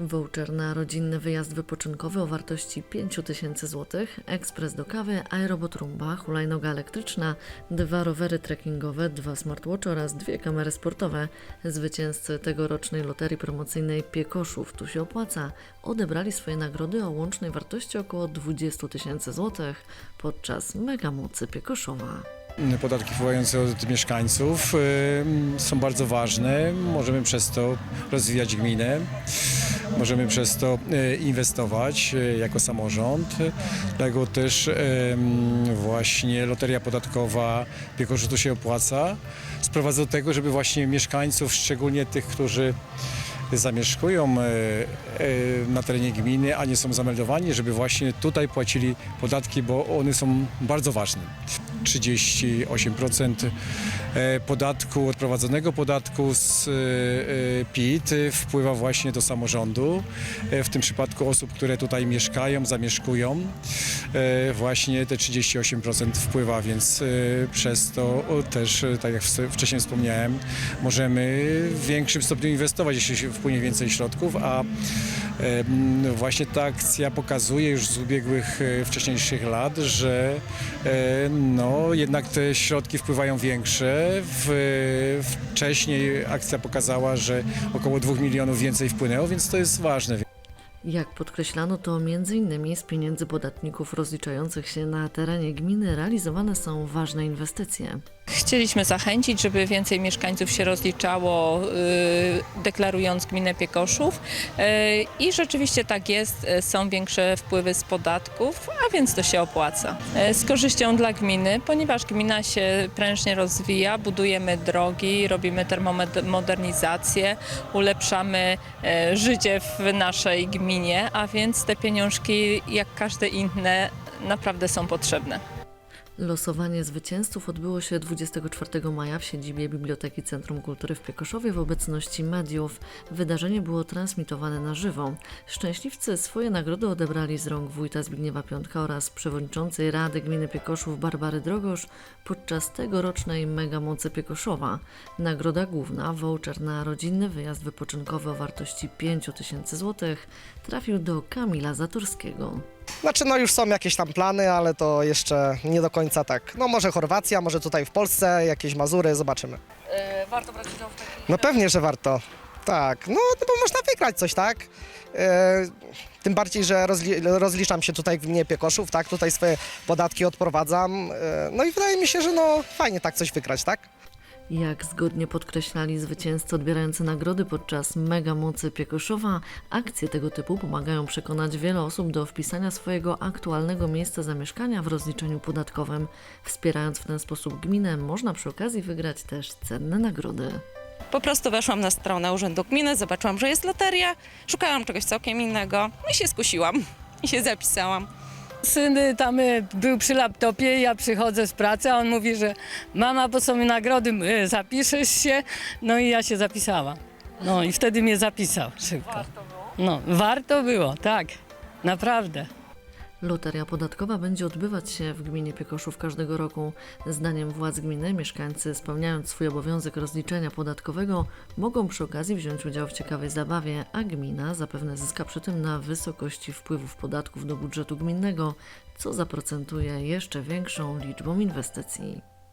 Voucher na rodzinny wyjazd wypoczynkowy o wartości 5000 zł, ekspres do kawy, aerobot rumba, hulajnoga elektryczna, dwa rowery trekkingowe, dwa smartwatche oraz dwie kamery sportowe. Zwycięzcy tegorocznej loterii promocyjnej Piekoszów Tu się opłaca odebrali swoje nagrody o łącznej wartości około 20 tysięcy złotych podczas Megamocy Piekoszowa. Podatki wpływające od mieszkańców y, są bardzo ważne. Możemy przez to rozwijać gminę, możemy przez to y, inwestować y, jako samorząd. Dlatego też właśnie loteria podatkowa Piekorzy to się opłaca. Sprowadza do tego, żeby właśnie mieszkańców, szczególnie tych, którzy zamieszkują e, e, na terenie gminy, a nie są zameldowani, żeby właśnie tutaj płacili podatki, bo one są bardzo ważne. 38% e, podatku, odprowadzonego podatku z e, e, PIT wpływa właśnie do samorządu. W tym przypadku osób, które tutaj mieszkają, zamieszkują, właśnie te 38% wpływa, więc przez to też, tak jak wcześniej wspomniałem, możemy w większym stopniu inwestować, jeśli wpłynie więcej środków, a właśnie ta akcja pokazuje już z ubiegłych e, wcześniejszych lat, że e, no, jednak te środki wpływają większe. Wcześniej akcja pokazała, że około 2 milionów więcej wpłynęło, więc to jest ważne. Jak podkreślano, to m.in. z pieniędzy podatników rozliczających się na terenie gminy realizowane są ważne inwestycje. Chcieliśmy zachęcić, żeby więcej mieszkańców się rozliczało, y, deklarując gminę Piekoszów. Y, I rzeczywiście tak jest, y, są większe wpływy z podatków, a więc to się opłaca. Z korzyścią dla gminy, ponieważ gmina się prężnie rozwija, budujemy drogi, robimy termomodernizację, ulepszamy życie w naszej gminie, a więc te pieniążki, jak każde inne, naprawdę są potrzebne. Losowanie zwycięzców odbyło się 24 maja w siedzibie Biblioteki Centrum Kultury w Piekoszowie w obecności mediów. Wydarzenie było transmitowane na żywo. Szczęśliwcy swoje nagrody odebrali z rąk wójta Zbigniewa Piątka oraz przewodniczącej Rady Gminy Piekoszów Barbary Drogosz podczas tegorocznej Megamocy Piekoszowa. Nagroda główna, voucher na rodzinny wyjazd wypoczynkowy o wartości 5000 zł, trafił do Kamila Zatorskiego. Znaczy, no już są jakieś tam plany, ale to jeszcze nie do końca tak. No może Chorwacja, może tutaj w Polsce, jakieś Mazury, zobaczymy. warto brać udział w takiej No pewnie, że warto. Tak, no, no bo można wygrać coś, tak? E, tym bardziej, że rozli rozliczam się tutaj w gminie Piekoszów, tak? Tutaj swoje podatki odprowadzam. E, no i wydaje mi się, że no fajnie tak coś wygrać, tak? Jak zgodnie podkreślali zwycięzcy odbierający nagrody podczas Mega Mocy Piekoszowa, akcje tego typu pomagają przekonać wiele osób do wpisania swojego aktualnego miejsca zamieszkania w rozliczeniu podatkowym. Wspierając w ten sposób gminę, można przy okazji wygrać też cenne nagrody. Po prostu weszłam na stronę Urzędu Gminy, zobaczyłam, że jest loteria, szukałam czegoś całkiem innego i się skusiłam i się zapisałam. Syn tam y, był przy laptopie, ja przychodzę z pracy, a on mówi, że mama, bo są nagrody, y, zapiszesz się? No i ja się zapisałam. No i wtedy mnie zapisał szybko. No, warto było, tak, naprawdę. Loteria podatkowa będzie odbywać się w gminie Piekoszów każdego roku. Zdaniem władz gminy mieszkańcy spełniając swój obowiązek rozliczenia podatkowego mogą przy okazji wziąć udział w ciekawej zabawie, a gmina zapewne zyska przy tym na wysokości wpływów podatków do budżetu gminnego, co zaprocentuje jeszcze większą liczbą inwestycji.